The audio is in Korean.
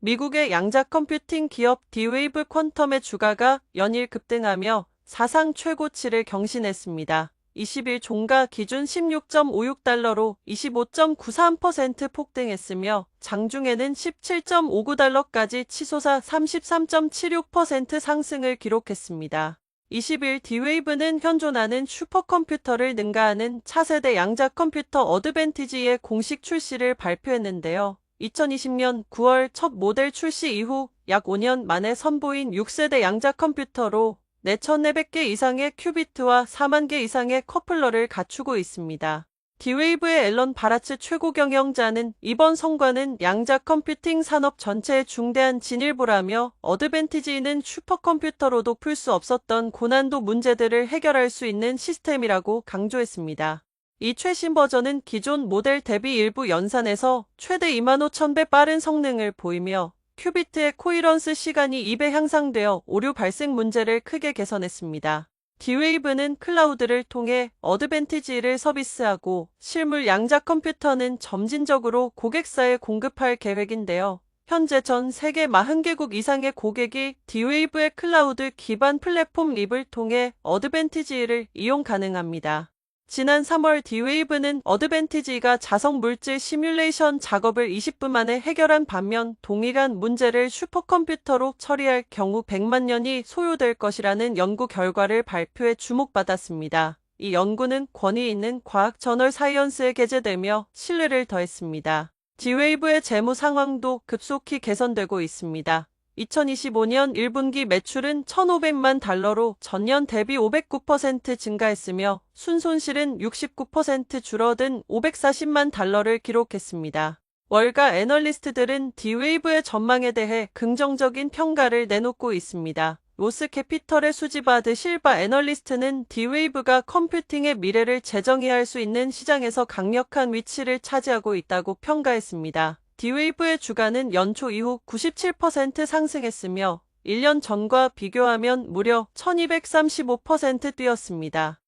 미국의 양자 컴퓨팅 기업 디웨이브 퀀텀의 주가가 연일 급등하며 사상 최고치를 경신했습니다. 20일 종가 기준 16.56달러로 25.93% 폭등했으며 장중에는 17.59달러까지 치솟아 33.76% 상승을 기록했습니다. 20일 디웨이브는 현존하는 슈퍼컴퓨터를 능가하는 차세대 양자 컴퓨터 어드밴티지의 공식 출시를 발표했는데요. 2020년 9월 첫 모델 출시 이후 약 5년 만에 선보인 6세대 양자 컴퓨터로 4,400개 이상의 큐비트와 4만 개 이상의 커플러를 갖추고 있습니다. 디웨이브의 앨런 바라츠 최고 경영자는 이번 성과는 양자 컴퓨팅 산업 전체의 중대한 진일보라며 어드밴티지는 슈퍼컴퓨터로도 풀 수 없었던 고난도 문제들을 해결할 수 있는 시스템이라고 강조했습니다. 이 최신 버전은 기존 모델 대비 일부 연산에서 최대 25,000배 빠른 성능을 보이며 큐비트의 코이런스 시간이 2배 향상되어 오류 발생 문제를 크게 개선했습니다. 디웨이브는 클라우드를 통해 어드밴티지를 서비스하고 실물 양자 컴퓨터는 점진적으로 고객사에 공급할 계획인데요. 현재 전 세계 40개국 이상의 고객이 디웨이브의 클라우드 기반 플랫폼 립을 통해 어드밴티지를 이용 가능합니다. 지난 3월 디웨이브는 어드밴티지가 자석 물질 시뮬레이션 작업을 20분 만에 해결한 반면 동일한 문제를 슈퍼컴퓨터로 처리할 경우 100만 년이 소요될 것이라는 연구 결과를 발표해 주목받았습니다. 이 연구는 권위 있는 과학 저널 사이언스에 게재되며 신뢰를 더했습니다. 디웨이브의 재무 상황도 급속히 개선되고 있습니다. 2025년 1분기 매출은 1,500만 달러로 전년 대비 509% 증가했으며 순손실은 69% 줄어든 540만 달러를 기록했습니다. 월가 애널리스트들은 디웨이브의 전망에 대해 긍정적인 평가를 내놓고 있습니다. 로스 캐피털의 수지바드 실바 애널리스트는 디웨이브가 컴퓨팅의 미래를 재정의할 수 있는 시장에서 강력한 위치를 차지하고 있다고 평가했습니다. 디웨이브의 주가는 연초 이후 97% 상승했으며 1년 전과 비교하면 무려 1235% 뛰었습니다.